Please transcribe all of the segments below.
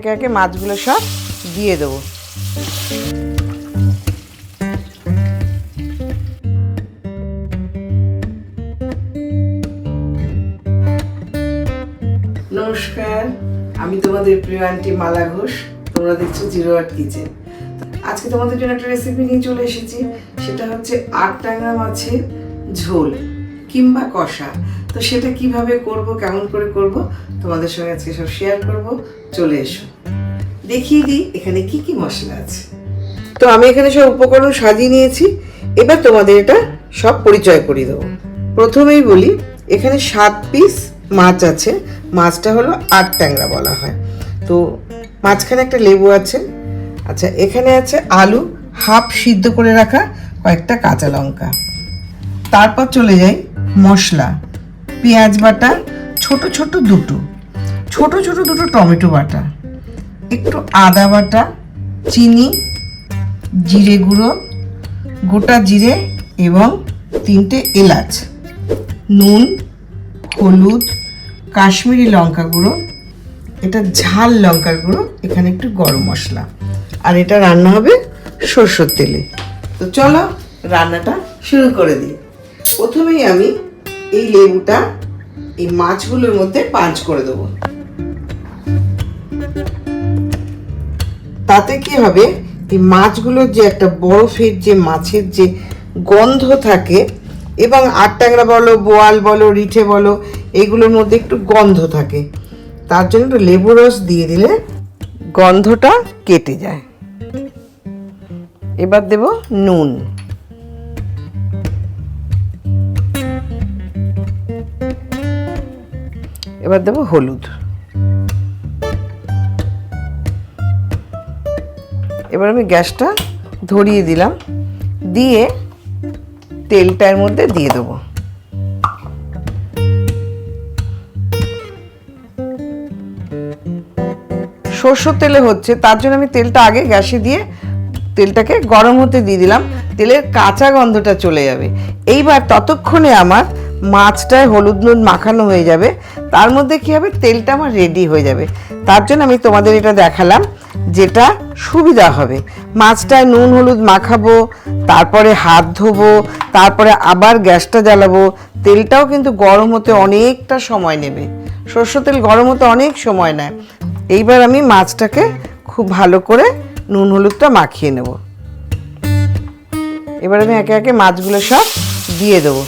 একে একে মাছগুলো সব দিয়ে দেবো। নমস্কার, আমি তোমাদের প্রিয় আন্টি মালা ঘোষ, তোমরা দেখছ জিরো আর্ট কিচেন। আজকে তোমাদের জন্য একটা রেসিপি নিয়ে চলে এসেছি, সেটা হচ্ছে আট টাংরা মাছের ঝোল কিংবা কষা। তো সেটা কীভাবে করব, কেমন করে করব, তোমাদের সঙ্গে আজকে সব শেয়ার করব। চলে এসো। দেখিয়ে দিই এখানে কি কি মশলা আছে। তো আমি এখানে সব উপকরণ সাজিয়ে নিয়েছি। এবার তোমাদের এটা সব পরিচয় করিয়ে দেবো। প্রথমেই বলি, এখানে সাত পিস মাছ আছে। মাছটা হলো আট ট্যাংরা বলা হয়। তো মাঝখানে একটা লেবু আছে। আচ্ছা এখানে আছে আলু হাফ সিদ্ধ করে রাখা কয়েকটা কাঁচা লঙ্কা। তারপর চলে যাই মশলা। পেঁয়াজ বাটা, ছোট ছোট দুটো। ছোট ছোট দুটো টমেটো বাটা। একটু আদা বাটা, চিনি, জিরে গুঁড়ো, গোটা জিরে এবং তিনটে এলাচ, নুন, হলুদ, কাশ্মীরি লঙ্কা গুঁড়ো, এটা ঝাল লঙ্কার গুঁড়ো, এখানে একটু গরম মশলা। আর এটা রান্না হবে সর্ষের তেলে। তো চলো রান্নাটা শুরু করে দিই। প্রথমেই আমি এই লেবুটা এই মাছগুলোর মধ্যে পাঁচ করে দেবো। তাতে কি হবে? এই মাছগুলোর যে একটা বরফের যে মাছের যে গন্ধ থাকে, এবং আট ট্যাংরা বলো, বোয়াল বলো, রিঠে বলো, এগুলোর মধ্যে একটু গন্ধ থাকে। তার জন্য একটু লেবু রস দিয়ে দিলে গন্ধটা কেটে যায়। এবার দেব নুন। এবার দেবো হলুদ। এবার আমি গ্যাসটা ধরিয়ে দিলাম, দিয়ে তেলটার মধ্যে দিয়ে দেবো। সর্ষের তেলে হচ্ছে, তার জন্য আমি তেলটা আগে গ্যাসে দিয়ে তেলটাকে গরম হতে দিয়ে দিলাম, তেলের কাঁচা গন্ধটা চলে যাবে। এইবার ততক্ষণে আমার মাছটায় হলুদ নুন মাখানো হয়ে যাবে। তার মধ্যে কি হবে? তেলটা আমার রেডি হয়ে যাবে। তার জন্য আমি তোমাদের এটা দেখালাম, যেটা সুবিধা হবে। মাছটায় নুন হলুদ মাখাবো, তারপরে হাত ধোবো, তারপরে আবার গ্যাসটা জ্বালাবো। তেলটাও কিন্তু গরম হতে অনেকটা সময় নেবে। সর্ষের তেল গরম হতে অনেক সময় নেয়। এইবার আমি মাছটাকে খুব ভালো করে নুন হলুদটা মাখিয়ে নেব। এবার আমি একে একে মাছগুলো সব দিয়ে দেবো।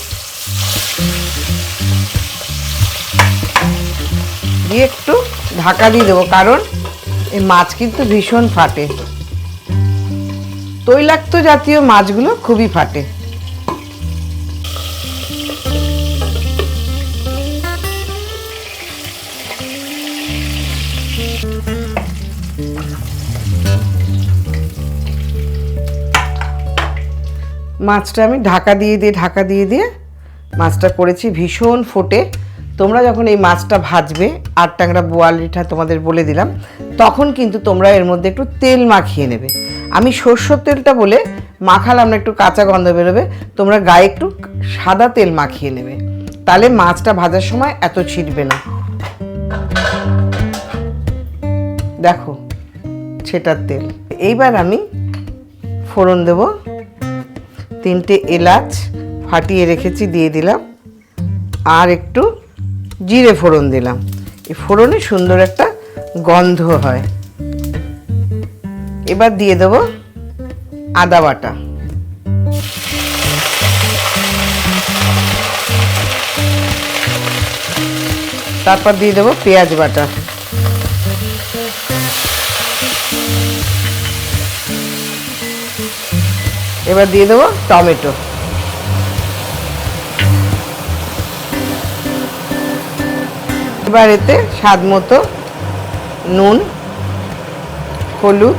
দিয়ে একটু ঢাকা দিয়ে দেবো, কারণ এই মাছ কিন্তু ভীষণ ফাটে। তৈলাক্ত জাতীয় মাছগুলো খুবই ফাটে। মাছটা আমি ঢাকা দিয়ে দিয়ে, ঢাকা দিয়ে দিয়ে মাছটা করেছি ভীষণ ফোটে। তোমরা যখন এই মাছটা ভাজবে, আর টাংরা বোয়াল রিঠা তোমাদের বলে দিলাম, তখন কিন্তু তোমরা এর মধ্যে একটু তেল মাখিয়ে নেবে। আমি সর্ষের তেলটা বলে মাখালাম না, একটু কাঁচা গন্ধ বেরোবে, তোমরা গায়ে একটু সাদা তেল মাখিয়ে নেবে। তাহলে মাছটা ভাজার সময় এত ছিটবে না। দেখো সেটার তেল। এইবার আমি ফোড়ন দেবো। তিনটে এলাচ ফাটিয়ে রেখেছি, দিয়ে দিলাম। আর একটু জিরে ফোড়ন দিলাম। এই ফোড়নে সুন্দর একটা গন্ধ হয়। এবার দিয়ে দেবো আদা বাটা। তারপর দিয়ে দেবো পেঁয়াজ বাটা। এবার দিয়ে দেবো টমেটো। এবার স্বাদ মতো নুন, হলুদ,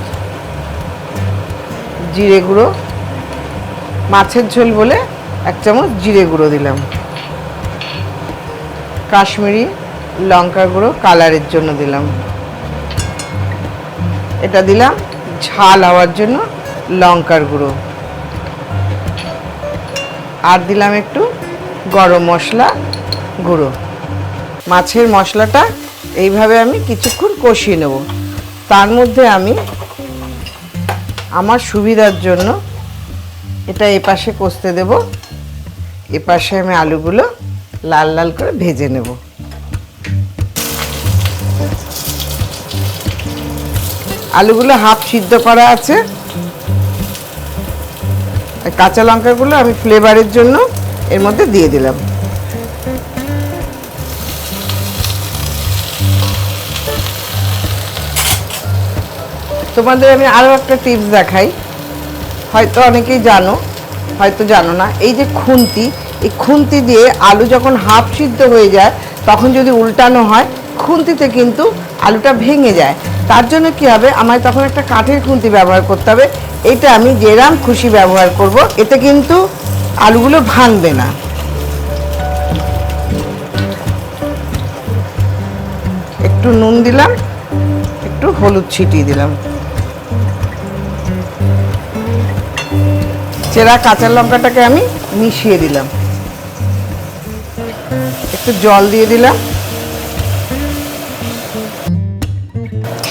জিরে গুঁড়ো, মাছের ঝোল বলে এক চামচ জিরে গুঁড়ো দিলাম। কাশ্মীরি লঙ্কা গুঁড়ো কালারের জন্য দিলাম। এটা দিলাম ঝাল হওয়ার জন্য লঙ্কার গুঁড়ো। আর দিলাম একটু গরম মশলা গুঁড়ো। মাছের মশলাটা এইভাবে আমি কিছুক্ষণ কষিয়ে নেব। তার মধ্যে আমি আমার সুবিধার জন্য এটা এপাশে কষতে দেব। এপাশে আমি আলুগুলো লাল লাল করে ভেজে নেব। আলুগুলো হাফ সিদ্ধ করা আছে। কাঁচা লঙ্কাগুলো আমি ফ্লেভারের জন্য এর মধ্যে দিয়ে দিলাম। তোমাদের আমি আরও একটা টিপস দেখাই। হয়তো অনেকেই জানো, হয়তো জানো না। এই যে খুন্তি, এই খুন্তি দিয়ে আলু যখন হাফ সিদ্ধ হয়ে যায়, তখন যদি উল্টানো হয়, খুন্তিতে কিন্তু আলুটা ভেঙে যায়। তার জন্য কি হবে? আমায় তখন একটা কাঠের খুন্তি ব্যবহার করতে হবে। এটা আমি যেরাম খুশি ব্যবহার করব, এতে কিন্তু আলুগুলো ভাঙবে না। একটু নুন দিলাম, একটু হলুদ ছিটিয়ে দিলাম। চেরা কাঁচা লঙ্কাটাকে আমি মিশিয়ে দিলাম। একটু জল দিয়ে দিলাম।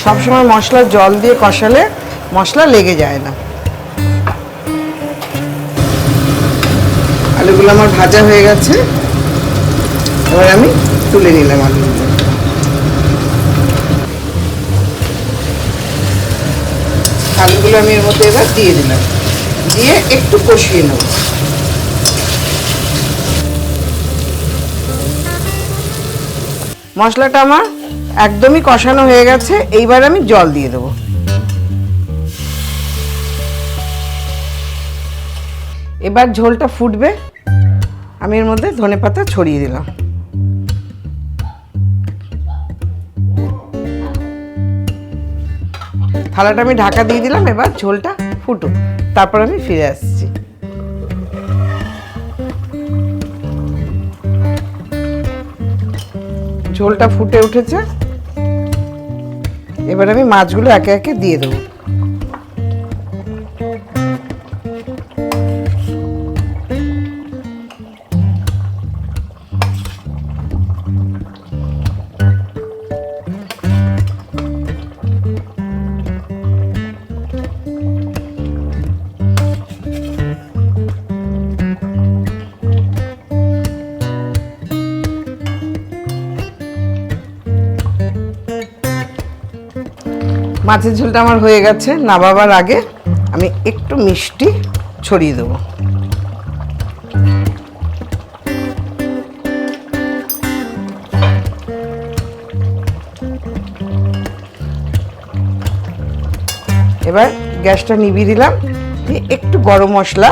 সবসময় মশলা জল দিয়ে কষালে মশলা লেগে যায় না। আলুগুলো আমার ভাজা হয়ে গেছে। এবার আমি তুলে নিলাম আলুগুলো। আলুগুলো আমি এর মধ্যে এবার দিয়ে দিলাম। দিয়ে একটু কষিয়ে নেব। মশলাটা আমার একদমই কষানো হয়ে গেছে, এইবার আমি জল দিয়ে দেবো। এবার ঝোলটা ফুটবে, আমি এর মধ্যে ধনে পাতা ছড়িয়ে দিলাম। থালাটা আমি ঢাকা দিয়ে দিলাম, এবার ঝোলটা ফুটুক। তারপর আমি ফিরে আসছি। ঝোলটা ফুটে উঠেছে। এবার আমি মাছগুলো একে একে দিয়ে দেবো। মাছের ঝোলটা আমার হয়ে গেছে, নামাবার আগে আমি একটু মিষ্টি ছড়িয়ে দেবো। এবার গ্যাসটা নিভিয়ে দিলাম, দিয়ে একটু গরম মশলা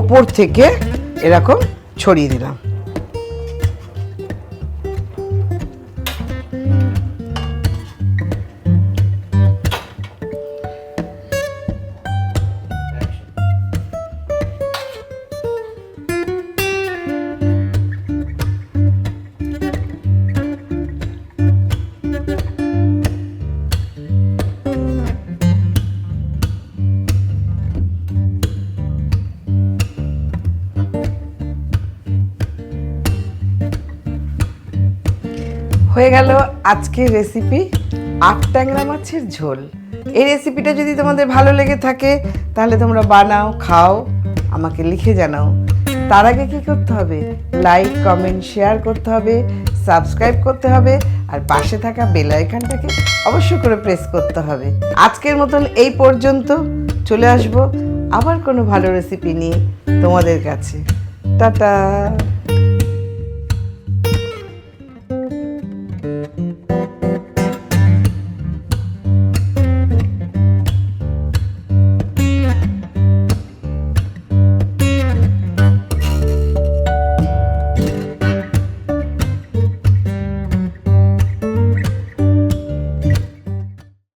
ওপর থেকে এরকম ছড়িয়ে দিলাম। হয়ে গেল আজকের রেসিপি আট ট্যাংরা মাছের ঝোল। এই রেসিপিটা যদি তোমাদের ভালো লেগে থাকে, তাহলে তোমরা বানাও, খাও, আমাকে লিখে জানাও। তার আগে কি করতে হবে? লাইক কমেন্ট শেয়ার করতে হবে সাবস্ক্রাইব করতে হবে, আর পাশে থাকা বেল আইকনটাকে অবশ্যই করে প্রেস করতে হবে। আজকের মতন এই পর্যন্ত চলে আসব আবার কোনো ভালো রেসিপি নিয়ে তোমাদের কাছে। টাটা!